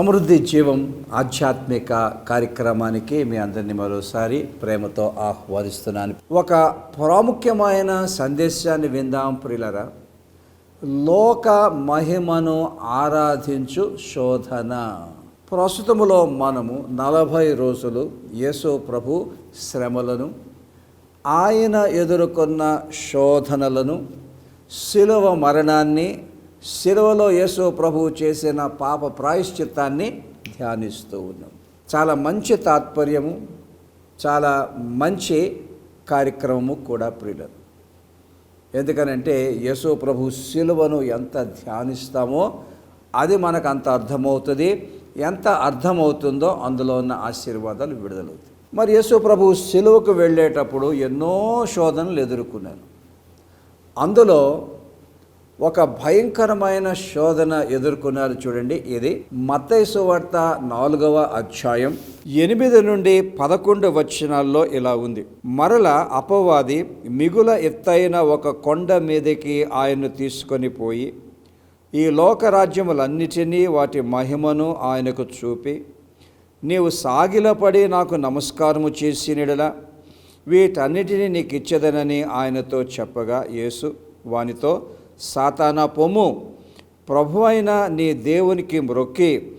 సమృద్ధి జీవం ఆధ్యాత్మిక కార్యక్రమానికి మీ అందరినీ మరోసారి ప్రేమతో ఆహ్వానిస్తున్నాను. ఒక ప్రాముఖ్యమైన సందేశాన్ని విందాం ప్రిలరా లోక మహిమను ఆరాధించు శోధన. ప్రస్తుతములో మనము నలభై రోజులు యేసు ప్రభు శ్రమలను ఆయన ఎదుర్కొన్న శోధనలను శిలువ మరణాన్ని శిలువలో యేసు ప్రభువు చేసిన పాప ప్రాయశ్చిత్తాన్ని ధ్యానిస్తూ ఉన్నాం. చాలా మంచి తాత్పర్యము చాలా మంచి కార్యక్రమము కూడా ప్రియులరు. ఎందుకనంటే యేసు ప్రభు శిలువను ఎంత ధ్యానిస్తామో అది మనకు అంత అర్థమవుతుంది. ఎంత అర్థమవుతుందో అందులో ఉన్న ఆశీర్వాదాలు విడుదలవుతాయి. మరి యేసు ప్రభు శిలువకు వెళ్ళేటప్పుడు ఎన్నో శోధనలు ఎదుర్కొన్నాను. అందులో ఒక భయంకరమైన శోధన ఎదుర్కొన్నారు చూడండి. ఇది మత్తైసు వార్త నాలుగవ అధ్యాయం ఎనిమిది నుండి పదకొండు వచనాల్లో ఇలా ఉంది. మరల అపవాది మిగుల ఎత్తైన ఒక కొండ మీదకి ఆయన్ను తీసుకొని పోయి ఈ లోకరాజ్యములన్నిటినీ వాటి మహిమను ఆయనకు చూపి నీవు సాగిలపడి నాకు నమస్కారము చేసినడలా వీటన్నిటినీ నీకు ఇచ్చదనని ఆయనతో చెప్పగా యేసు వానితో సాతానా పొమ్ము. ప్రభు అయిన నీ దేవునికి మ్రొక్కి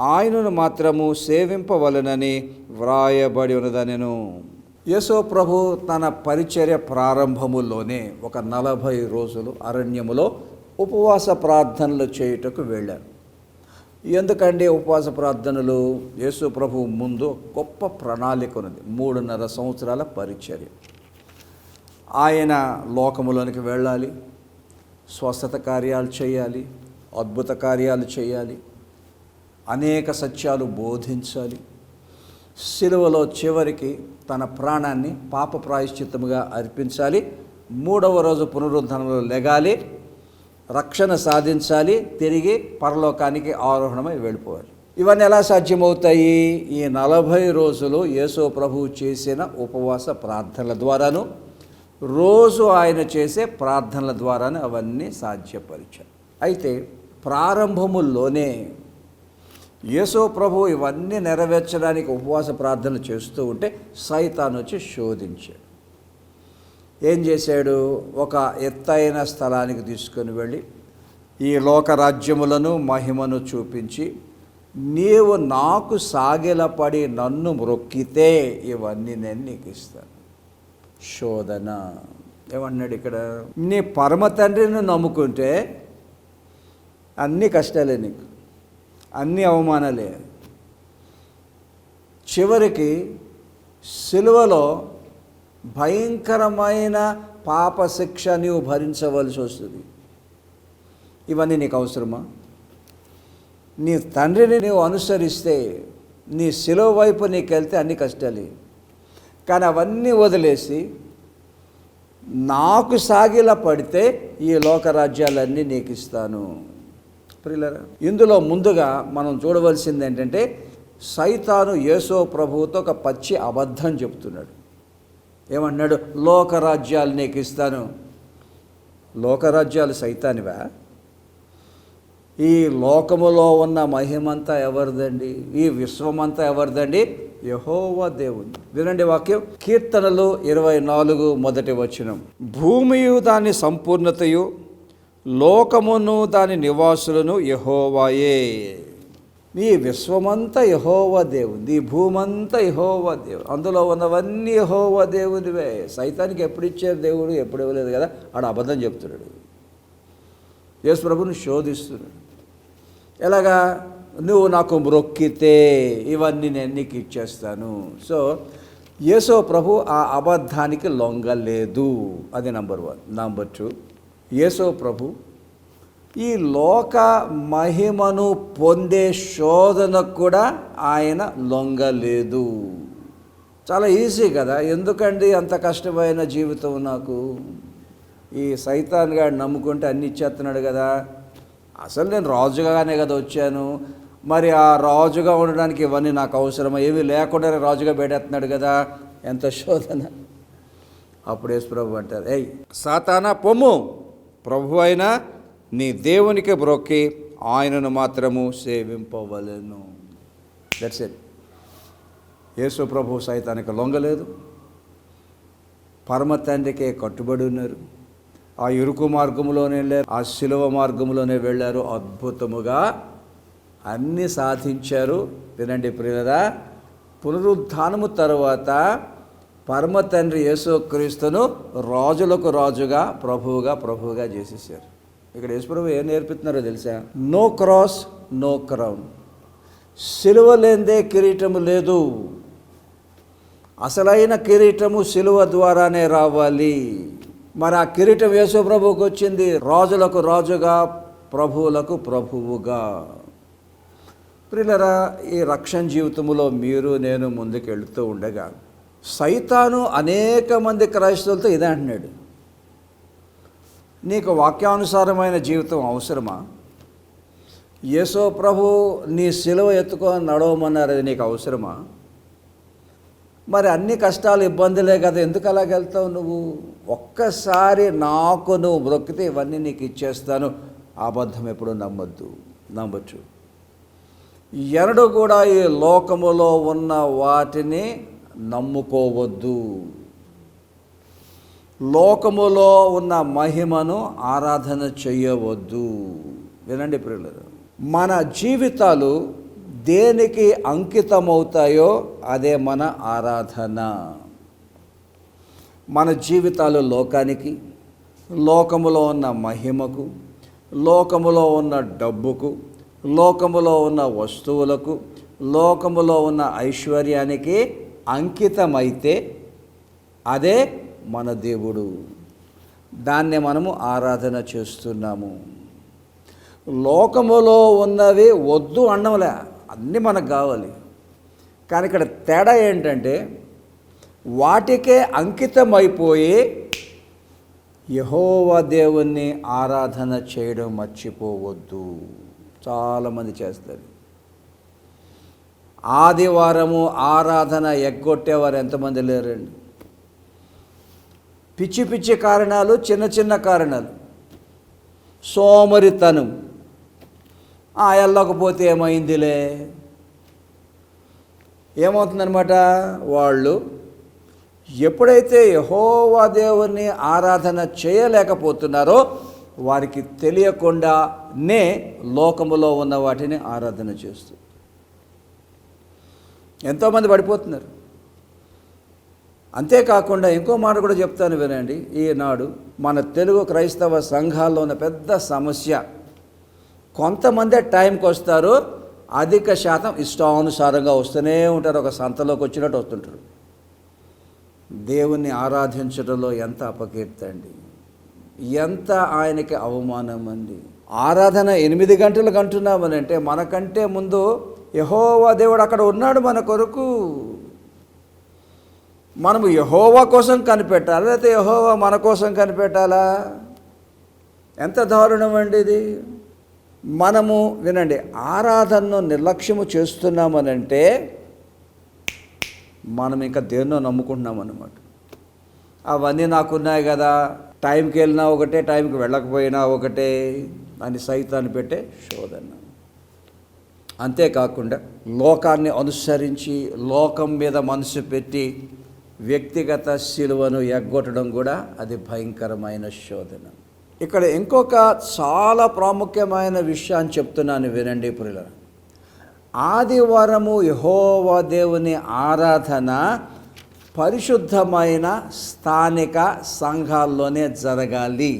ఆయనను మాత్రము సేవింపవలనని వ్రాయబడి ఉన్నదనెను. యేసో ప్రభు తన పరిచర్య ప్రారంభములోనే ఒక నలభై రోజులు అరణ్యములో ఉపవాస ప్రార్థనలు చేయుటకు వెళ్ళారు. ఎందుకండి ఉపవాస ప్రార్థనలు యేసు ప్రభు ముందు గొప్ప ప్రణాళిక ఉన్నది. మూడున్నర సంవత్సరాల పరిచర్య. ఆయన లోకములోనికి వెళ్ళాలి. స్వస్థత కార్యాలు చేయాలి అద్భుత కార్యాలు చేయాలి అనేక సత్యాలు బోధించాలి. సిలువలో చివరికి తన ప్రాణాన్ని పాప ప్రాయశ్చిత్తముగా అర్పించాలి. మూడవ రోజు పునరుద్ధరణలో లెగాలి. రక్షణ సాధించాలి. తిరిగి పరలోకానికి ఆరోహణమై వెళ్ళిపోవాలి. ఇవన్నీ ఎలా సాధ్యమవుతాయి? ఈ నలభై రోజులు యేసో ప్రభు చేసిన ఉపవాస ప్రార్థనల ద్వారాను రోజు ఆయన చేసే ప్రార్థనల ద్వారానే అవన్నీ సాధ్యపరిచారు అయితే ప్రారంభముల్లోనే యేసో ప్రభు ఇవన్నీ నెరవేర్చడానికి ఉపవాస ప్రార్థన చేస్తూ ఉంటే సైతాన్ వచ్చి శోధించాడు. ఏం చేశాడు? ఒక ఎత్తైన స్థలానికి తీసుకొని వెళ్ళి ఈ లోకరాజ్యములను మహిమను చూపించి నీవు నాకు సాగిలపడి నన్ను మ్రొక్కితే ఇవన్నీ నేను నీకు ఇస్తాను. శోధన. ఏమన్నాడు ఇక్కడ? నీ పరమ తండ్రిని నమ్ముకుంటే అన్ని కష్టాలే నీకు అన్ని అవమానాలే. చివరికి సిలువలో భయంకరమైన పాప శిక్ష నీవు భరించవలసి వస్తుంది. ఇవన్నీ నీకు అవసరమా? నీ తండ్రిని నీవు అనుసరిస్తే నీ సిలువ వైపు నీకు వెళ్తే అన్ని కష్టాలే. కానీ అవన్నీ వదిలేసి నాకు సాగిల పడితే ఈ లోకరాజ్యాలన్నీ నీకు ఇస్తాను. ప్రియులరా ఇందులో ముందుగా మనం చూడవలసింది ఏంటంటే సైతాను యేసో ప్రభువుతో ఒక పచ్చి అబద్ధం చెప్తున్నాడు. ఏమన్నాడు లోకరాజ్యాలు నీకు ఇస్తాను. లోకరాజ్యాలు సైతానివా? ఈ లోకములో ఉన్న మహిమంతా ఎవరిదండి? ఈ విశ్వమంతా ఎవరిదండి? యహోవా దేవుని వినండి వాక్యం. కీర్తనలు ఇరవై నాలుగు మొదటి వచనం. భూమియు దాని సంపూర్ణతయు లోకమును దాని నివాసులను యహోవాయే. ఈ విశ్వమంతా యహోవ దేవుని ఈ భూమంతా యహోవ దేవుడు. అందులో ఉన్నవన్నీ యహోవ దేవునివే సైతానికి ఎప్పుడు ఇచ్చారు దేవుడు ఎప్పుడు ఇవ్వలేదు కదా? ఆడ అబద్ధం చెప్తున్నాడు. యేసు ప్రభుని శోధిస్తున్నాడు. ఎలాగా? నువ్వు నాకు మ్రొక్కితే ఇవన్నీ నేను నీకు ఇచ్చేస్తాను. సో యేసో ప్రభు ఆ అబద్ధానికి లొంగలేదు. అది నంబర్ వన్ నంబర్ టూ యేసో ప్రభు ఈ లోక మహిమను పొందే శోధనకు కూడా ఆయన లొంగలేదు. చాలా ఈజీ కదా. ఎందుకండి అంత కష్టమైన జీవితం నాకు? ఈ సైతాన్ గాడు నమ్ముకుంటే అన్ని ఇచ్చేస్తున్నాడు కదా. అసలు నేను రాజుగానే కదా వచ్చాను. మరి ఆ రాజుగా ఉండడానికి ఇవన్నీ నాకు అవసరం ఏమీ లేకుండా రాజుగా పెట్టేస్తున్నాడు కదా. ఎంత శోధన. అప్పుడు యేసు ప్రభు అంటారు ఏయ్ సాతానా పొమ్ము. ప్రభు అయినా నీ దేవునికి బ్రొక్కి ఆయనను మాత్రము సేవింపవలను. దట్స్ ఇట్ యేసు ప్రభు సైతానికి లొంగలేదు పరమ తండ్రికే కట్టుబడి ఉన్నారు. ఆ ఇరుకు మార్గంలోనే వెళ్ళారు ఆ శిలువ మార్గంలోనే వెళ్ళారు. అద్భుతముగా అన్నీ సాధించారు. వినండి ప్రియులరా పునరుద్ధానము తర్వాత పరమ తండ్రి యేసుక్రీస్తును రాజులకు రాజుగా ప్రభువుగా ప్రభువుగా చేసేసారు ఇక్కడ యేసుప్రభు ఏం నేర్పుతున్నారో తెలుసా? No cross no crown. సిలువ లేదే కిరీటము లేదు. అసలైన కిరీటము సిలువ ద్వారానే రావాలి. మరి ఆ కిరీటం యేసుప్రభువుకి వచ్చింది రాజులకు రాజుగా ప్రభువులకు ప్రభువుగా. ప్రిలరా ఈ రక్షణ జీవితంలో మీరు నేను ముందుకు వెళుతూ ఉండగా సైతాను అనేక మంది క్రైస్తవులతో ఇదే అంటున్నాడు. నీకు వాక్యానుసారమైన జీవితం అవసరమా? యేసో ప్రభు నీ సిలువ ఎత్తుకొని నడవమన్నారు అది నీకు అవసరమా? మరి అన్ని కష్టాలు ఇబ్బందులే కదా ఎందుకు అలాగ వెళ్తావు నువ్వు? ఒక్కసారి నాకు నువ్వు బ్రొక్కితే ఇవన్నీ నీకు ఇచ్చేస్తాను. అబద్ధం ఎప్పుడు నమ్మొద్దు నమ్మచ్చు. ఎరడు కూడా ఈ లోకములో ఉన్న వాటిని నమ్ముకోవద్దు. లోకములో ఉన్న మహిమను ఆరాధన చేయవద్దు. వినండి ప్రియులు మన జీవితాలు దేనికి అంకితమవుతాయో అదే మన ఆరాధన. మన జీవితాలు లోకానికి లోకములో ఉన్న మహిమకు లోకములో ఉన్న డబ్బుకు లోకములో ఉన్న వస్తువులకు లోకములో ఉన్న ఐశ్వర్యానికి అంకితమైతే అదే మన దేవుడు. దాన్ని మనము ఆరాధన చేస్తున్నాము. లోకములో ఉన్నవి వద్దు అనడంలే అన్నీ మనకు కావాలి. కానీ ఇక్కడ తేడా ఏంటంటే వాటికే అంకితమైపోయి యహోవా దేవుణ్ణి ఆరాధన చేయడం మర్చిపోవద్దు. చాలామంది చేస్తారు. ఆదివారము ఆరాధన ఎగ్గొట్టేవారు ఎంతమంది లేరండి? పిచ్చి పిచ్చి కారణాలు చిన్న చిన్న కారణాలు. సోమరితనం. ఆ వెళ్ళకపోతే ఏమైందిలే? ఏమవుతుందనమాట వాళ్ళు ఎప్పుడైతే యహోవా దేవుని ఆరాధన చేయలేకపోతున్నారో వారికి తెలియకుండా నే లోకములో ఉన్న వాటిని ఆరాధన చేస్తూ. ఎంతోమంది పడిపోతున్నారు. అంతేకాకుండా ఇంకో మాట కూడా చెప్తాను వినండి. ఈనాడు మన తెలుగు క్రైస్తవ సంఘాల్లో ఉన్న పెద్ద సమస్య కొంతమందే టైంకి వస్తారు అధిక శాతం ఇష్టానుసారంగా వస్తూనే ఉంటారు. ఒక సంతలోకి వచ్చినట్టు వస్తుంటారు. దేవుణ్ణి ఆరాధించడంలో ఎంత అపకీర్తి అండి ఎంత ఆయనకి అవమానం అండి. ఆరాధన ఎనిమిది గంటలకు అంటున్నామని అంటే మనకంటే ముందు యహోవా దేవుడు అక్కడ ఉన్నాడు మన కొరకు. మనము యహోవా కోసం కనిపెట్టాలా? లేకపోతే యహోవా మన కోసం కనిపెట్టాలా? ఎంత దారుణం అండి ఇది? మనము వినండి ఆరాధనను నిర్లక్ష్యము చేస్తున్నామనంటే మనం ఇంకా దేన్నో నమ్ముకుంటున్నాం అన్నమాట అవన్నీ నాకున్నాయి కదా. టైంకి వెళ్ళినా ఒకటే టైంకి వెళ్ళకపోయినా ఒకటే. అని సైతాన్ని పెట్టే శోధన. అంతేకాకుండా లోకాన్ని అనుసరించి లోకం మీద మనసు పెట్టి వ్యక్తిగత శిలువను ఎగ్గొట్టడం కూడా అది భయంకరమైన శోధన. ఇక్కడ ఇంకొక చాలా ప్రాముఖ్యమైన విషయాన్ని చెప్తున్నాను వినండి పురుల ఆదివారము యహోవా దేవుని ఆరాధన పరిశుద్ధమైన స్థానిక సంఘాల్లోనే జరగాలి.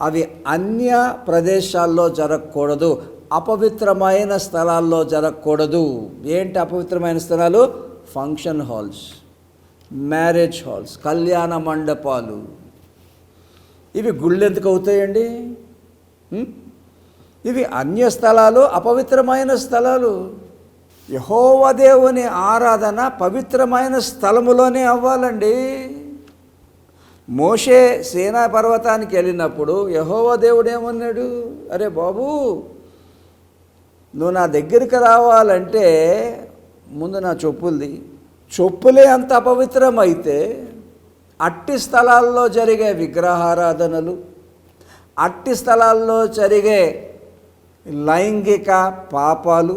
అవి అన్య ప్రదేశాల్లో జరగకూడదు అపవిత్రమైన స్థలాల్లో జరగకూడదు. ఏంటి అపవిత్రమైన స్థలాలు? ఫంక్షన్ హాల్స్ మ్యారేజ్ హాల్స్ కళ్యాణ మండపాలు. ఇవి గుళ్ళు ఎందుకు అవుతాయండి? Hmm? ఇవి అన్య స్థలాలు అపవిత్రమైన స్థలాలు. యహోవదేవుని ఆరాధన పవిత్రమైన స్థలములోనే అవ్వాలండి. మోషే సేనా పర్వతానికి వెళ్ళినప్పుడు యహోవ దేవుడు ఏమన్నాడు? అరే బాబు నువ్వు నా దగ్గరికి రావాలంటే ముందు నా చెప్పులది. చెప్పులే అంత అపవిత్రమైతే అట్టి స్థలాల్లో జరిగే విగ్రహారాధనలు అట్టి స్థలాల్లో జరిగే లైంగిక పాపాలు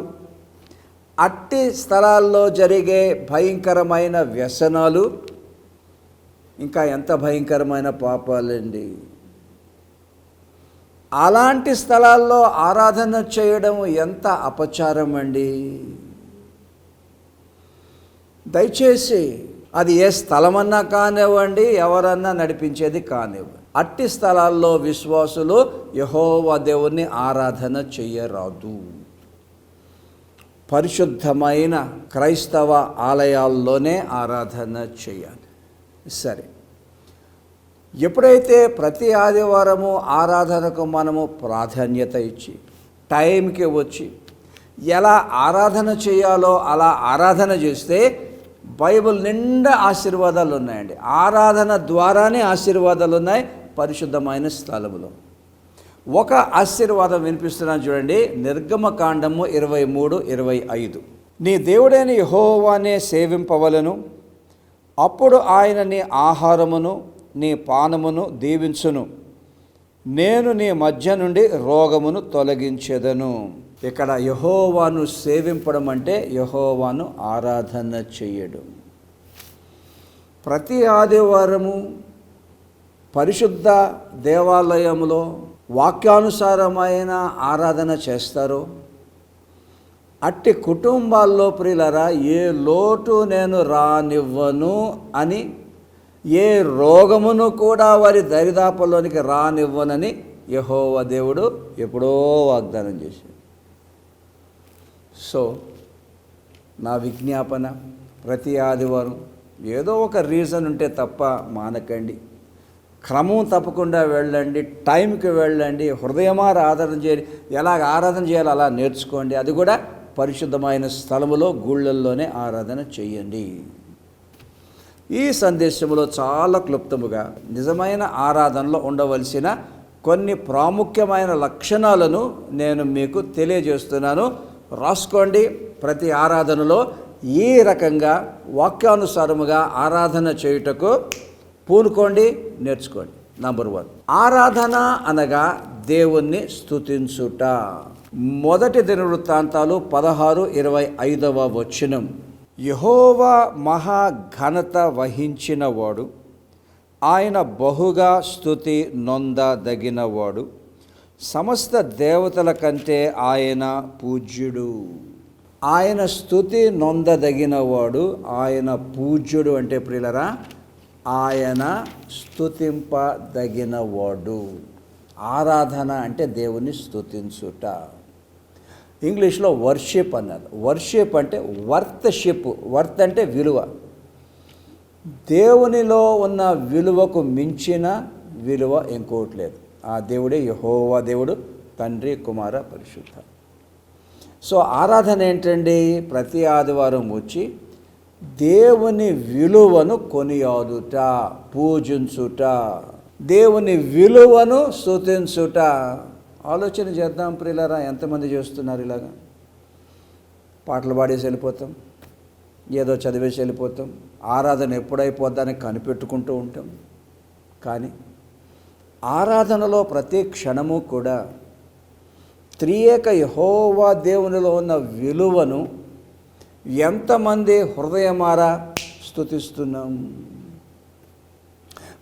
అట్టి స్థలాల్లో జరిగే భయంకరమైన వ్యసనాలు ఇంకా ఎంత భయంకరమైన పాపాలండి. అలాంటి స్థలాల్లో ఆరాధన చేయడం ఎంత అపచారం అండి దయచేసి అది ఏ స్థలమన్నా కానివ్వండి ఎవరన్నా నడిపించేది కానివ్వండి. అట్టి స్థలాల్లో విశ్వాసులు యహోవా దేవుణ్ణి ఆరాధన చెయ్యరాదు పరిశుద్ధమైన క్రైస్తవ ఆలయాల్లోనే ఆరాధన చేయాలి. సరే. ఎప్పుడైతే ప్రతి ఆదివారము ఆరాధనకు మనము ప్రాధాన్యత ఇచ్చి టైంకి వచ్చి ఎలా ఆరాధన చేయాలో అలా ఆరాధన చేస్తే బైబిల్ నిండా ఆశీర్వాదాలు ఉన్నాయండి. ఆరాధన ద్వారానే ఆశీర్వాదాలు ఉన్నాయి పరిశుద్ధమైన స్థలములో. ఒక ఆశీర్వాదం వినిపిస్తున్నాను చూడండి. నిర్గమకాండము ఇరవై మూడు ఇరవై ఐదు. నీ దేవుడైన యహోవానే సేవింపవలను. అప్పుడు ఆయన నీ ఆహారమును నీ పానమును దీవించును. నేను నీ మధ్య నుండి రోగమును తొలగించెదను. ఇక్కడ యహోవాను సేవింపడం అంటే యహోవాను ఆరాధన చేయడం ప్రతి ఆదివారము పరిశుద్ధ దేవాలయంలో వాక్యానుసారమైన ఆరాధన చేస్తారు అట్టి కుటుంబాల్లో ప్రియులరా ఏ లోటు నేను రానివ్వను అని ఏ రోగమును కూడా వారి దరిదాపుల్లోనికి రానివ్వనని యహోవ దేవుడు ఎప్పుడో వాగ్దానం చేశాడు. సో నా విజ్ఞాపన ప్రతి ఆదివారం ఏదో ఒక రీజన్ ఉంటే తప్ప మానకండి. క్రమం తప్పకుండా వెళ్ళండి టైంకి వెళ్ళండి హృదయమార ఆరాధన చేయండి. ఎలాగ ఆరాధన చేయాలో అలా నేర్చుకోండి. అది కూడా పరిశుద్ధమైన స్థలములో గుళ్ళల్లోనే ఆరాధన చేయండి. ఈ సందేశంలో చాలా క్లుప్తముగా నిజమైన ఆరాధనలో ఉండవలసిన కొన్ని ప్రాముఖ్యమైన లక్షణాలను నేను మీకు తెలియజేస్తున్నాను. రాసుకోండి. ప్రతి ఆరాధనలో ఈ రకంగా వాక్యానుసారముగా ఆరాధన చేయుటకు పూనుకోండి నేర్చుకోండి. నంబర్ వన్ ఆరాధన అనగా దేవుణ్ణి స్తుతించుట. మొదటి దినవృత్తాంతాలు పదహారు ఇరవై ఐదవ వచనం. యహోవా మహాఘనత వహించినవాడు ఆయన బహుగా స్థుతి నొందదగినవాడు సమస్త దేవతల కంటే ఆయన పూజ్యుడు. ఆయన స్థుతి నొందదగినవాడు ఆయన పూజ్యుడు అంటే ప్రియులరా ఆయన స్థుతింపదగినవాడు ఆరాధన అంటే దేవుని స్థుతించుట ఇంగ్లీష్లో వర్షిప్ అన్నారు. వర్షిప్ అంటే వర్త్షిప్. వర్త్ అంటే విలువ. దేవునిలో ఉన్న విలువకు మించిన విలువ ఇంకోటి లేదు. ఆ దేవుడే యహోవా దేవుడు తండ్రి కుమార పరిశుద్ధ. సో ఆరాధన ఏంటండి? ప్రతి ఆదివారం వచ్చి దేవుని విలువను కొనియాదుట పూజించుట. దేవుని విలువను స్తుతించుట. ఆలోచన చేద్దాం ప్రియులరా ఎంతమంది చేస్తున్నారు ఇలాగా? పాటలు పాడేసి వెళ్ళిపోతాం ఏదో చదివేసి వెళ్ళిపోతాం ఆరాధన ఎప్పుడైపోద్దని కనిపెట్టుకుంటూ ఉంటాం. కానీ ఆరాధనలో ప్రతి క్షణము కూడా త్రియేక యహోవా దేవునిలో ఉన్న విలువను ఎంతమంది హృదయమారా స్తుతిస్తున్నాం.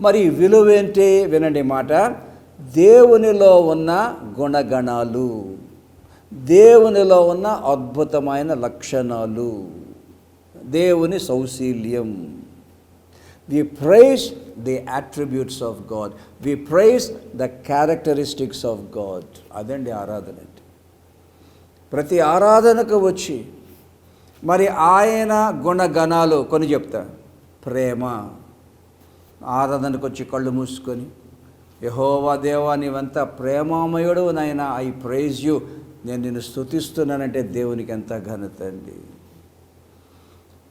మరి విలువేంటి? వినండి మాట. దేవునిలో ఉన్న గుణగణాలు దేవునిలో ఉన్న అద్భుతమైన లక్షణాలు. దేవుని సౌశీల్యం. We praise the attributes of God we praise the characteristics of God అదండి ఆరాధన అంటే ప్రతి ఆరాధనకు వచ్చి మరి ఆయన గుణగణాలు కొన్ని చెప్తా. ప్రేమ. ఆరాధనకు వచ్చి కళ్ళు మూసుకొని యహోవా దేవా నీవంతా ప్రేమామయుడు నాయన ఐ ప్రైజ్ యూ. నేను నిన్ను స్థుతిస్తున్నానంటే దేవునికి ఎంత ఘనత అండి.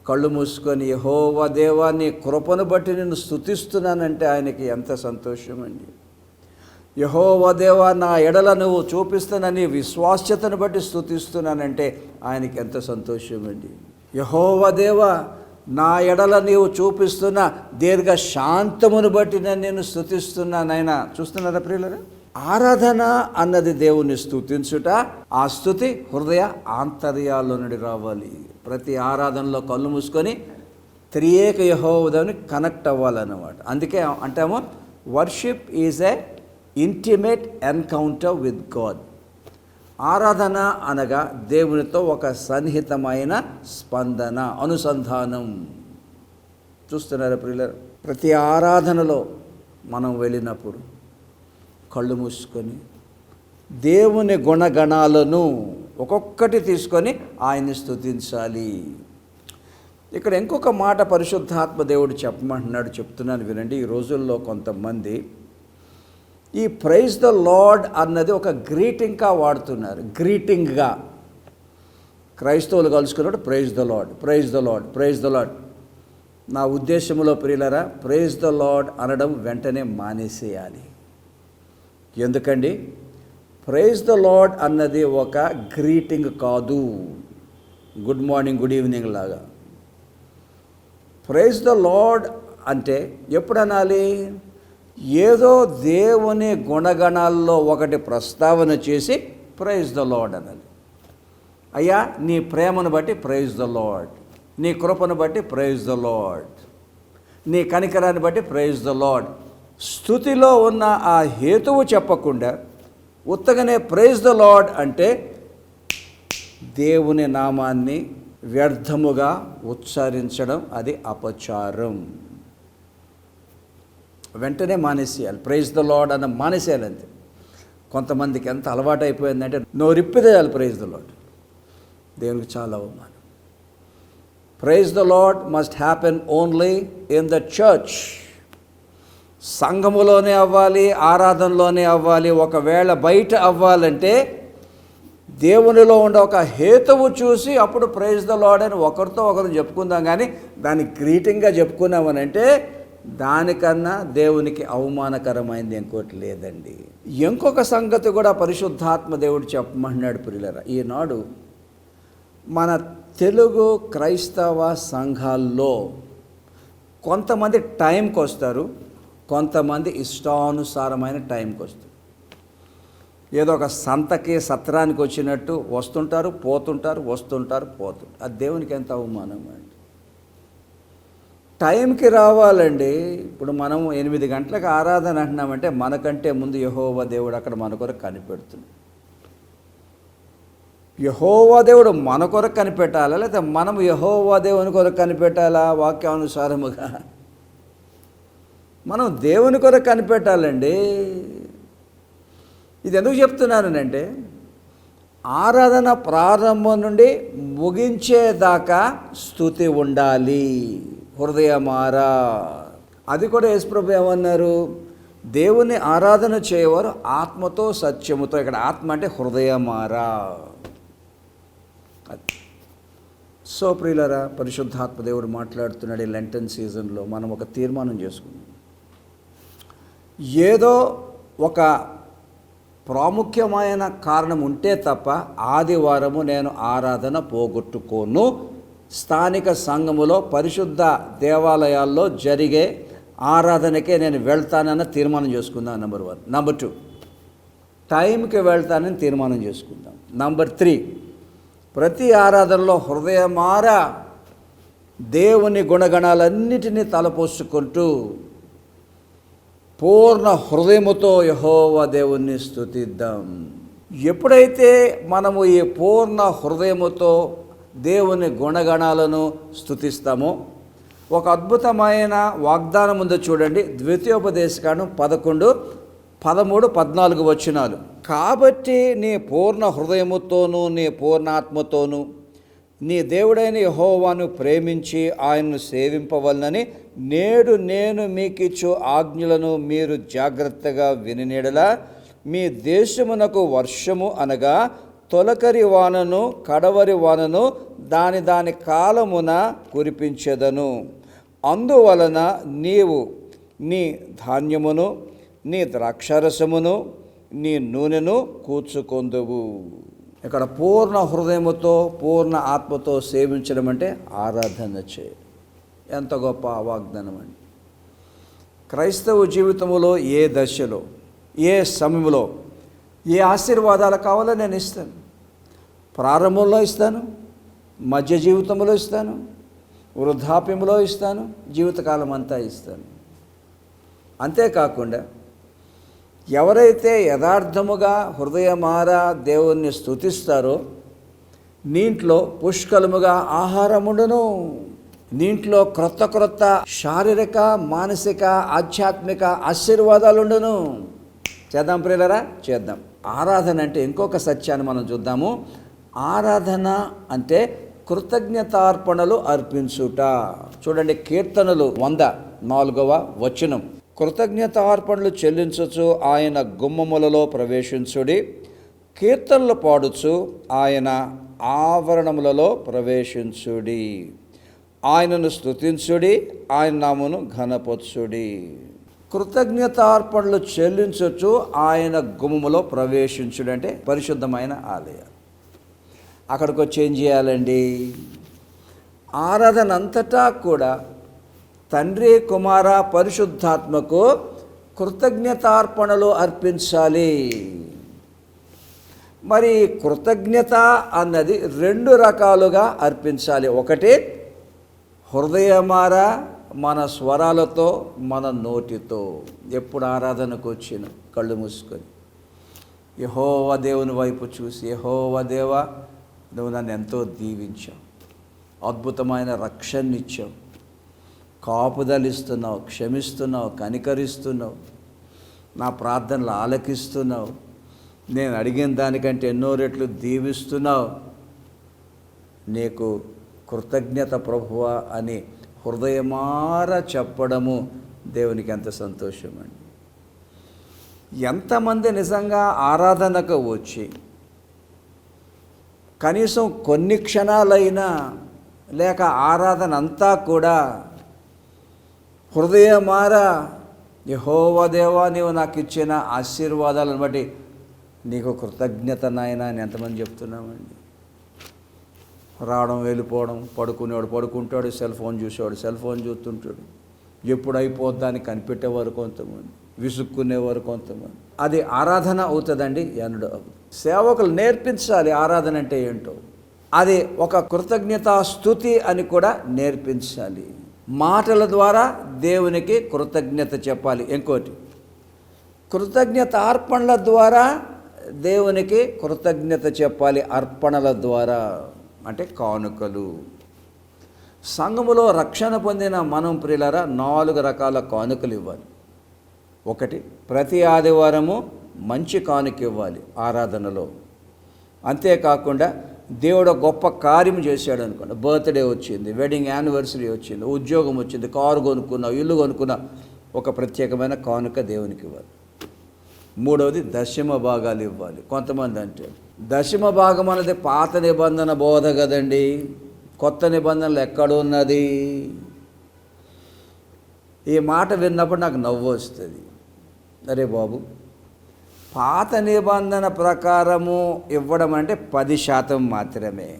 కళ్ళు మూసుకొని యహోవా దేవా నీ కృపను బట్టి నిన్ను స్థుతిస్తున్నానంటే ఆయనకి ఎంత సంతోషం అండి. యహోవా దేవా నా ఎడల నువ్వు చూపిస్తున్న విశ్వాస్యతను బట్టి స్థుతిస్తున్నానంటే ఆయనకి ఎంత సంతోషం అండి. యహోవా దేవా నా ఎడల నీవు చూపిస్తున్న దీర్ఘ శాంతమును బట్టి నేను నేను స్థుతిస్తున్నానైనా చూస్తున్నారా ప్రియులరా? ఆరాధన అన్నది దేవుని స్థుతించుట ఆ స్థుతి హృదయ ఆంతర్యాల్లో నుండి రావాలి. ప్రతి ఆరాధనలో కళ్ళు మూసుకొని త్రియేక యహోదని కనెక్ట్ అవ్వాలన్నమాట. అందుకే అంటాము worship is a intimate encounter with God. ఆరాధన అనగా దేవునితో ఒక సన్నిహితమైన స్పందన అనుసంధానం. చూస్తున్నారా ప్రియులరు? ప్రతి ఆరాధనలో మనం వెళ్ళినప్పుడు కళ్ళు మూసుకొని దేవుని గుణగణాలను ఒక్కొక్కటి తీసుకొని ఆయన్ని స్తుతించాలి. ఇక్కడ ఇంకొక మాట పరిశుద్ధాత్మ దేవుడు చెప్పమంటున్నాడు చెప్తున్నాను వినండి. ఈ రోజుల్లో కొంతమంది ఈ ప్రైజ్ ద లార్డ్ అన్నది ఒక గ్రీటింగ్గా వాడుతున్నారు. గ్రీటింగ్గా. క్రైస్తవులు కలుసుకున్నప్పుడు praise the lord praise the lord praise the lord. నా ఉద్దేశంలో ప్రియులరా ప్రైజ్ ద లార్డ్ అనడం వెంటనే మానేసేయాలి. ఎందుకండి? ప్రైజ్ ద లార్డ్ అన్నది ఒక గ్రీటింగ్ కాదు. గుడ్ మార్నింగ్ గుడ్ ఈవినింగ్ లాగా. ప్రైజ్ ద లార్డ్ అంటే ఎప్పుడు అనాలి? ఏదో దేవుని గుణగణాల్లో ఒకటి ప్రస్తావన చేసి ప్రైజ్ ద లాడ్ అనాలి అయ్యా నీ ప్రేమను బట్టి ప్రైజ్ ద లాడ్ నీ కృపను బట్టి ప్రైజ్ ద లాడ్ నీ కనికరాన్ని బట్టి ప్రైజ్ ద లాడ్ స్థుతిలో ఉన్న ఆ హేతువు చెప్పకుండా ఉత్తగనే ప్రైజ్ ద లాడ్ అంటే దేవుని నామాన్ని వ్యర్థముగా ఉచ్చరించడం అది అపచారం. వెంటనే మానేసేయాలి. ప్రైజ్ ద లాడ్ అన్న మానేసేయాలి అంతే. కొంతమందికి ఎంత అలవాటు అయిపోయిందంటే నోరిప్పిదేయాలి ప్రైజ్ ద లాడ్ దేవునికి చాలా అవమానం. Praise the lord must happen only in the church సంఘములోనే అవ్వాలి ఆరాధనలోనే అవ్వాలి ఒకవేళ బయట అవ్వాలంటే దేవునిలో ఉండే ఒక హేతువు చూసి అప్పుడు ప్రైజ్ ద లాడ్ అని ఒకరితో ఒకరు చెప్పుకుందాం. కానీ దాన్ని గ్రీటింగ్గా చెప్పుకున్నామనంటే దానికన్నా దేవునికి అవమానకరమైంది ఇంకోటి లేదండి. ఇంకొక సంగతి కూడా పరిశుద్ధాత్మ దేవుడు చెప్పమంటున్నాడు పిల్లల ఈనాడు మన తెలుగు క్రైస్తవ సంఘాల్లో కొంతమంది టైంకి వస్తారు కొంతమంది ఇష్టానుసారమైన టైంకి వస్తారు. ఏదో ఒక సంతకి సత్రానికి వచ్చినట్టు వస్తుంటారు పోతుంటారు వస్తుంటారు పోతుంటారు. అది దేవునికి ఎంత అవమానం అండి? టైంకి రావాలండి. ఇప్పుడు మనం ఎనిమిది గంటలకు ఆరాధన అంటున్నామంటే మనకంటే ముందు యహోవ దేవుడు అక్కడ మన కొరకు కనిపెడుతుంది యహోవా దేవుడు మన కొరకు కనిపెట్టాలా? లేకపోతే మనం యహోవా దేవుని కొరకు కనిపెట్టాలా? వాక్యానుసారముగా? మనం దేవుని కొరకు కనిపెట్టాలండి. ఇది ఎందుకు చెప్తున్నానంటే ఆరాధన ప్రారంభం నుండి ముగించేదాకా స్థుతి ఉండాలి. హృదయమారా. అది కూడా యేసుప్రభు ఏమన్నారు? దేవుని ఆరాధన చేయవారు ఆత్మతో సత్యముతో. ఇక్కడ ఆత్మ అంటే హృదయమారా. సో ప్రియులరా పరిశుద్ధాత్మ దేవుడు మాట్లాడుతున్నాడు ఈ లెంటన్ సీజన్లో. మనం ఒక తీర్మానం చేసుకుందాం. ఏదో ఒక ప్రాముఖ్యమైన కారణం ఉంటే తప్ప ఆదివారము నేను ఆరాధన పోగొట్టుకోను. స్థానిక సంఘములో పరిశుద్ధ దేవాలయాల్లో జరిగే ఆరాధనకే నేను వెళ్తానన్న తీర్మానం చేసుకుందాం నెంబర్ వన్ నెంబర్ టూ టైంకి వెళ్తానని తీర్మానం చేసుకుందాం. నంబర్ త్రీ ప్రతి ఆరాధనలో హృదయమార దేవుని గుణగణాలన్నిటినీ తలపోసుకుంటూ పూర్ణ హృదయముతో యహోవ దేవుణ్ణి స్థుతిద్దాం ఎప్పుడైతే మనము ఈ పూర్ణ హృదయముతో దేవుని గుణగణాలను స్థుతిస్తాము ఒక అద్భుతమైన వాగ్దానం ఉందో చూడండి. ద్వితీయోపదేశకాండం పదకొండు పదమూడు పద్నాలుగు వచనాలు. కాబట్టి నీ పూర్ణ హృదయముతోనూ నీ పూర్ణాత్మతోనూ నీ దేవుడైన యహోవాను ప్రేమించి ఆయన్ను సేవింపవలనని నేడు నేను మీకిచ్చు ఆజ్ఞలను మీరు జాగ్రత్తగా వినినీడలా. మీ దేశమునకు వర్షము అనగా తొలకరి వానను కడవరి వానను దాని దాని కాలమున కురిపించెదను. అందువలన నీవు నీ ధాన్యమును నీ ద్రాక్షరసమును నీ నూనెను కూర్చుకొందువు. ఇక్కడ పూర్ణ హృదయముతో పూర్ణ ఆత్మతో సేవించడం అంటే ఆరాధన చే ఎంత గొప్ప వాగ్దానం అండి. క్రైస్తవ జీవితంలో ఏ దశలో ఏ సమయంలో ఏ ఆశీర్వాదాలు కావాలో నేను ఇస్తాను. ప్రారంభంలో ఇస్తాను మధ్య జీవితంలో ఇస్తాను వృద్ధాప్యంలో ఇస్తాను జీవితకాలం అంతా ఇస్తాను. అంతేకాకుండా ఎవరైతే యథార్థముగా హృదయమారా దేవుణ్ణి స్తుతిస్తారో నీంట్లో పుష్కలముగా ఆహారముండును నీంట్లో క్రొత్త క్రొత్త శారీరక మానసిక ఆధ్యాత్మిక ఆశీర్వాదాలుండును చేద్దాం ప్రియులరా? చేద్దాం. ఆరాధన అంటే ఇంకొక సత్యాన్ని మనం చూద్దాము. ఆరాధన అంటే కృతజ్ఞతార్పణలు అర్పించుట. చూడండి కీర్తనలు వంద నాలుగవ వచనం. కృతజ్ఞతార్పణలు చెల్లించచ్చు ఆయన గుమ్మములలో ప్రవేశించుడి. కీర్తనలు పాడుచు ఆయన ఆవరణములలో ప్రవేశించుడి. ఆయనను స్తుతించుడి ఆయన నామును ఘనపొచ్చుడి. కృతజ్ఞతార్పణలు చెల్లించచ్చు. ఆయన గుమములో ప్రవేశించుడు అంటే పరిశుద్ధమైన ఆలయం. అక్కడికి వచ్చి ఏం చేయాలండి? ఆరాధన అంతటా కూడా తండ్రి కుమార పరిశుద్ధాత్మకు కృతజ్ఞతార్పణలు అర్పించాలి. మరి కృతజ్ఞత అన్నది రెండు రకాలుగా అర్పించాలి. ఒకటి హృదయమార మన స్వరాలతో మన నోటితో ఎప్పుడు ఆరాధనకు వచ్చిన? కళ్ళు మూసుకొని. యహోవ దేవుని వైపు చూసి యహోవ దేవ నువ్వు నన్ను ఎంతో దీవించావు. అద్భుతమైన రక్షణనిచ్చావు కాపుదలిస్తున్నావు క్షమిస్తున్నావు కనికరిస్తున్నావు. నా ప్రార్థనలు ఆలకిస్తున్నావు. నేను అడిగిన దానికంటే ఎన్నో రెట్లు దీవిస్తున్నావు. నీకు కృతజ్ఞత ప్రభువ అని హృదయమార చెప్పడము దేవునికి ఎంత సంతోషం అండి ఎంతమంది నిజంగా ఆరాధనకు వచ్చి కనీసం కొన్ని క్షణాలైనా లేక ఆరాధన అంతా కూడా హృదయమార యహోవ దేవా నీవు నాకు ఇచ్చిన ఆశీర్వాదాలను బట్టి నీకు కృతజ్ఞత నాయన అని ఎంతమంది చెప్తున్నామండి. రావడం వెళ్ళిపోవడం పడుకునేవాడు పడుకుంటాడు సెల్ ఫోన్ చూసేవాడు సెల్ ఫోన్ చూస్తుంటాడు. ఎప్పుడు అయిపోద్దని కనిపెట్టేవారు కొంతమంది విసుక్కునేవారు కొంతమంది. అది ఆరాధన అవుతుందండి ఎనడు సేవకులు నేర్పించాలి ఆరాధన అంటే ఏంటో. అది ఒక కృతజ్ఞతా స్థుతి అని కూడా నేర్పించాలి. మాటల ద్వారా దేవునికి కృతజ్ఞత చెప్పాలి. ఇంకోటి కృతజ్ఞత అర్పణల ద్వారా దేవునికి కృతజ్ఞత చెప్పాలి అర్పణల ద్వారా. అంటే కానుకలు. సంఘములో రక్షణ పొందిన మనం ప్రియులరా నాలుగు రకాల కానుకలు ఇవ్వాలి. ఒకటి ప్రతి ఆదివారము మంచి కానుక ఇవ్వాలి ఆరాధనలో. అంతేకాకుండా దేవుడు గొప్ప కార్యం చేశాడు అనుకోండి. బర్త్డే వచ్చింది వెడ్డింగ్ యానివర్సరీ వచ్చింది ఉద్యోగం వచ్చింది కారు కొనుక్కున్నావు ఇల్లు కొనుక్కున్నావు ఒక ప్రత్యేకమైన కానుక దేవునికి ఇవ్వాలి. మూడవది దశమ భాగాలు ఇవ్వాలి. కొంతమంది అంటే దశమ భాగం అనేది పాత నిబంధన బోధ కదండి. కొత్త నిబంధనలు ఎక్కడున్నది ఈ మాట విన్నప్పుడు నాకు నవ్వు వస్తుంది. అరే బాబు పాత నిబంధన ప్రకారము ఇవ్వడం అంటే పది శాతం మాత్రమే.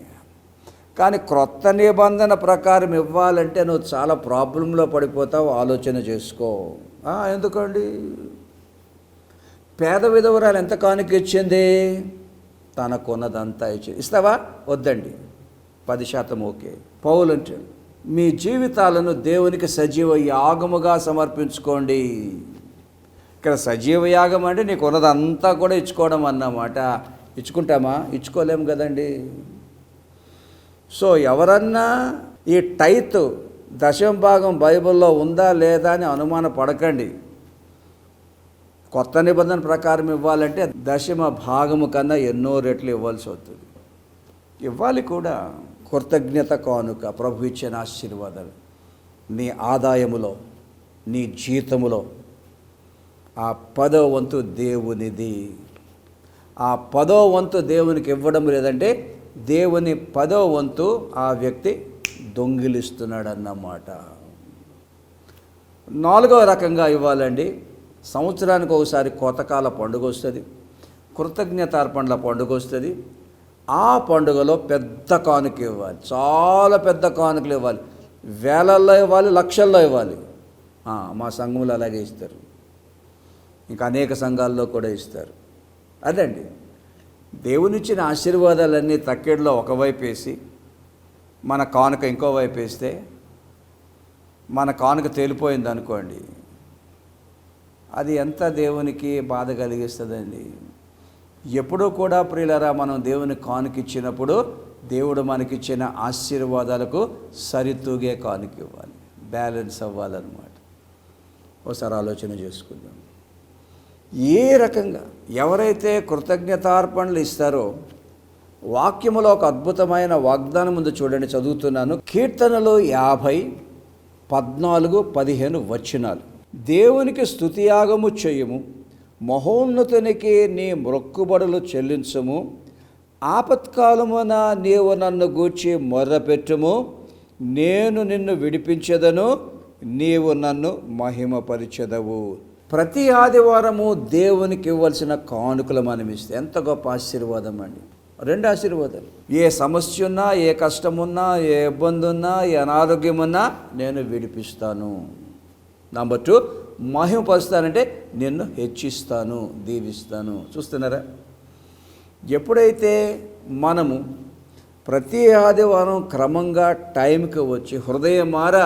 కానీ క్రొత్త నిబంధన ప్రకారం ఇవ్వాలంటే నువ్వు చాలా ప్రాబ్లంలో పడిపోతావు ఆలోచన చేసుకో. ఎందుకండి? పేద విధవరాలు ఎంత కానుక ఇచ్చింది? తనకున్నదంతా ఇచ్చింది ఇస్తావా? వద్దండి. పది శాతం ఓకే. పౌలు అంటే మీ జీవితాలను దేవునికి సజీవ యాగముగా సమర్పించుకోండి. ఇక్కడ సజీవ యాగం అంటే నీకు ఉన్నదంతా కూడా ఇచ్చుకోవడం అన్నమాట. ఇచ్చుకుంటామా? ఇచ్చుకోలేము కదండి. సో ఎవరన్నా ఈ టైత్ దశం భాగం బైబిల్లో ఉందా లేదా అని అనుమాన పడకండి కొత్త నిబంధన ప్రకారం ఇవ్వాలంటే దశమ భాగము కన్నా ఎన్నో రెట్లు ఇవ్వాల్సి అవుతుంది ఇవ్వాలి కూడా. కృతజ్ఞత కానుక ప్రభు ఇచ్చిన ఆశీర్వాదాలు. నీ ఆదాయములో నీ జీతములో. ఆ పదో వంతు దేవునిది. ఆ పదో వంతు దేవునికి ఇవ్వడం లేదంటే దేవుని పదో వంతు ఆ వ్యక్తి దొంగిలిస్తున్నాడన్నమాట. నాలుగవ రకంగా ఇవ్వాలండి. సంవత్సరానికి ఒకసారి కోతకాల పండుగ వస్తుంది కృతజ్ఞతార్పణల పండుగ వస్తుంది ఆ పండుగలో పెద్ద కానుక ఇవ్వాలి చాలా పెద్ద కానుకలు ఇవ్వాలి వేలల్లో ఇవ్వాలి లక్షల్లో ఇవ్వాలి. మా సంఘములు అలాగే ఇస్తారు. ఇంకా అనేక సంఘాల్లో కూడా ఇస్తారు. అదండి. దేవునిచ్చిన ఆశీర్వాదాలన్నీ తక్కేడులో ఒకవైపు వేసి మన కానుక ఇంకో వైపు వేస్తే మన కానుక తేలిపోయింది అనుకోండి అది ఎంత దేవునికి బాధ కలిగిస్తుందండి. ఎప్పుడూ కూడా ప్రియులరా మనం దేవుని కానుకిచ్చినప్పుడు దేవుడు మనకిచ్చిన ఆశీర్వాదాలకు సరితూగే కానుక ఇవ్వాలి. బ్యాలెన్స్ అవ్వాలన్నమాట. ఒకసారి ఆలోచన చేసుకుందాం. ఏ రకంగా ఎవరైతే కృతజ్ఞతార్పణలు ఇస్తారో వాక్యములో ఒక అద్భుతమైన వాగ్దానం ముందు చూడండి చదువుతున్నాను. కీర్తనలు యాభై పద్నాలుగు పదిహేను వచనాలు. దేవునికి స్థుతియాగము చేయము మహోన్నతునికి నీ మొక్కుబడులు చెల్లించము ఆపత్కాలమున నీవు నన్ను గూర్చి మొర్రపెట్టుము నేను నిన్ను విడిపించదను నీవు నన్ను మహిమపరిచెదవు. ప్రతి ఆదివారము దేవునికి ఇవ్వాల్సిన కానుకలు మనం ఇస్తే ఎంత గొప్ప ఆశీర్వాదం అండి. రెండు ఆశీర్వాదాలు. ఏ సమస్య ఉన్నా ఏ కష్టమున్నా ఏ ఇబ్బంది ఉన్నా ఏ అనారోగ్యం ఉన్నా నేను విడిపిస్తాను. నంబర్ టూ మహిమపరుస్తానంటే నిన్ను హెచ్చిస్తాను దీవిస్తాను. చూస్తున్నారా? ఎప్పుడైతే మనము ప్రతి ఆదివారం క్రమంగా టైంకి వచ్చి హృదయమార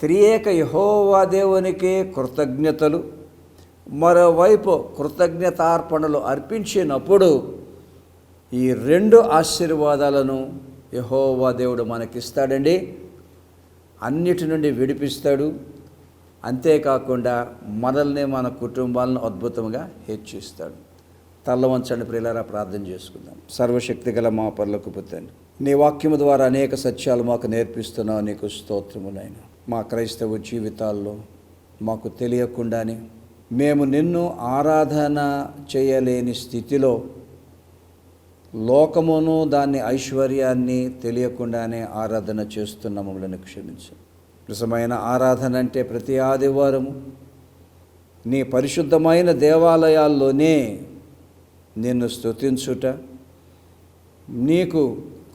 త్రియేక యహోవా దేవునికి కృతజ్ఞతలు మరోవైపు కృతజ్ఞతార్పణలు అర్పించినప్పుడు ఈ రెండు ఆశీర్వాదాలను యహోవా దేవుడు మనకిస్తాడండి. అన్నిటి నుండి విడిపిస్తాడు. అంతేకాకుండా మనల్ని మన కుటుంబాలను అద్భుతంగా హెచ్చిస్తాడు తల్ల వంచండి ప్రియులారా ప్రార్థన చేసుకుందాం. సర్వశక్తి గల మా పనులకు పుత్తండి నీ వాక్యము ద్వారా అనేక సత్యాలు మాకు నేర్పిస్తున్నావు నీకు స్తోత్రమునైనా మా క్రైస్తవ జీవితాల్లో మాకు తెలియకుండానే మేము నిన్ను ఆరాధన చేయలేని స్థితిలో లోకమును దాని ఐశ్వర్యాన్ని తెలియకుండానే ఆరాధన చేస్తున్న మమ్మల్ని క్షమించు. నిజమైన ఆరాధన అంటే ప్రతి ఆదివారము. నీ పరిశుద్ధమైన దేవాలయాల్లోనే నిన్ను స్తుతించుట నీకు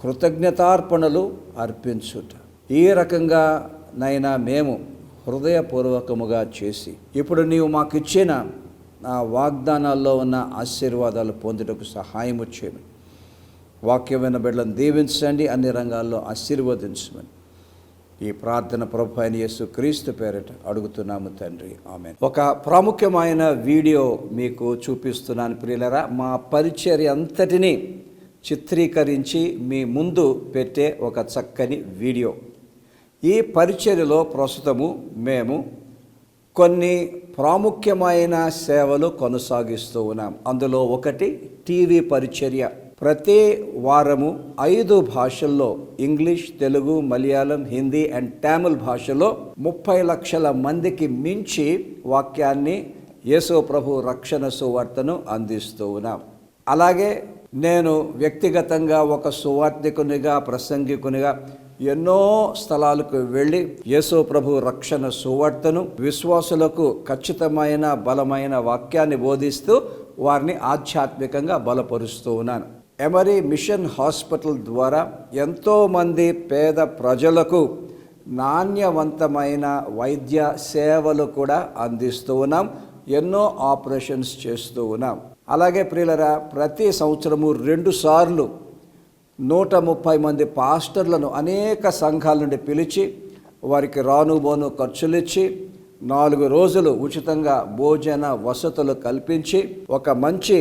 కృతజ్ఞతార్పణలు అర్పించుట. ఈ రకంగా నైనా మేము హృదయపూర్వకముగా చేసి ఇప్పుడు నీవు మాకు ఇచ్చిన ఆ వాగ్దానాల్లో ఉన్న ఆశీర్వాదాలు పొందుటకు సహాయం వచ్చేవి వాక్యమైన బిడ్డలను దీవించండి అన్ని రంగాల్లో ఆశీర్వదించమని. ఈ ప్రార్థన ప్రభు అయిన యేసు క్రీస్తు పేరిట అడుగుతున్నాము తండ్రి. ఆమె ఒక ప్రాముఖ్యమైన వీడియో మీకు చూపిస్తున్నాను ప్రియులరా. మా పరిచర్య అంతటిని చిత్రీకరించి మీ ముందు పెట్టే ఒక చక్కని వీడియో. ఈ పరిచర్యలో ప్రస్తుతము మేము కొన్ని ప్రాముఖ్యమైన సేవలు కొనసాగిస్తూ ఉన్నాం. అందులో ఒకటి టీవీ పరిచర్య. ప్రతి వారము ఐదు భాషల్లో ఇంగ్లీష్ తెలుగు మలయాళం హిందీ అండ్ తమిళ్ భాషలో ముప్పై లక్షల మందికి మించి వాక్యాన్ని యేసో ప్రభు రక్షణ సువార్తను అందిస్తూ ఉన్నాం. అలాగే నేను వ్యక్తిగతంగా ఒక సువార్థికునిగా ప్రసంగికునిగా ఎన్నో స్థలాలకు వెళ్ళి యేసో ప్రభు రక్షణ సువార్తను విశ్వాసులకు ఖచ్చితమైన బలమైన వాక్యాన్ని బోధిస్తూ వారిని ఆధ్యాత్మికంగా బలపరుస్తూ ఉన్నాను. ఎమరీ మిషన్ హాస్పిటల్ ద్వారా ఎంతోమంది పేద ప్రజలకు నాణ్యవంతమైన వైద్య సేవలు కూడా అందిస్తూ ఉన్నాం. ఎన్నో ఆపరేషన్స్ చేస్తూ ఉన్నాం. అలాగే ప్రియులరా ప్రతి సంవత్సరము రెండు సార్లు నూట ముప్పై మంది పాస్టర్లను అనేక సంఘాల నుండి పిలిచి వారికి రాను బోను ఖర్చులు ఇచ్చి నాలుగు రోజులు ఉచితంగా భోజన వసతులు కల్పించి ఒక మంచి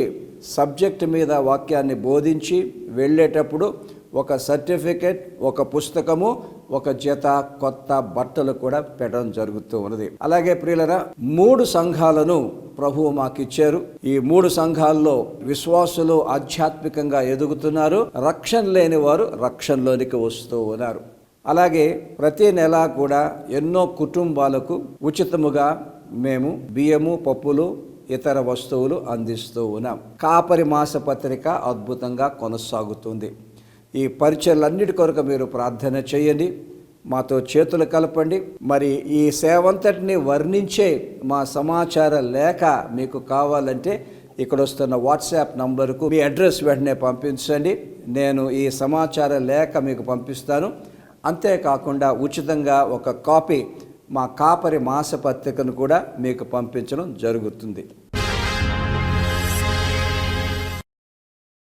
సబ్జెక్ట్ మీద వాక్యాన్ని బోధించి వెళ్ళేటప్పుడు ఒక సర్టిఫికెట్ ఒక పుస్తకము ఒక జత కొత్త బట్టలు కూడా పెట్టడం జరుగుతూ ఉన్నది. అలాగే ప్రియులరా మూడు సంఘాలను ప్రభువు మాకు ఇచ్చారు ఈ మూడు సంఘాల్లో విశ్వాసులు ఆధ్యాత్మికంగా ఎదుగుతున్నారు. రక్షణ లేని వారు రక్షణలోనికి వస్తూ ఉన్నారు. అలాగే ప్రతి నెల కూడా ఎన్నో కుటుంబాలకు ఉచితముగా మేము బియ్యము పప్పులు ఇతర వస్తువులు అందిస్తూ ఉన్నాం. కాపరి మాస పత్రిక అద్భుతంగా కొనసాగుతుంది. ఈ పరిచయలన్నిటి కొరకు మీరు ప్రార్థన చేయండి. మాతో చేతులు కలపండి. మరి ఈ సేవంతటిని వర్ణించే మా సమాచార లేఖ మీకు కావాలంటే ఇక్కడ వస్తున్న వాట్సాప్ నంబర్కు మీ అడ్రస్ వెంటనే పంపించండి. నేను ఈ సమాచార లేఖ మీకు పంపిస్తాను. అంతేకాకుండా ఉచితంగా ఒక కాపీ మా కాపరి మాసపత్రికను కూడా మీకు పంపించడం జరుగుతుంది.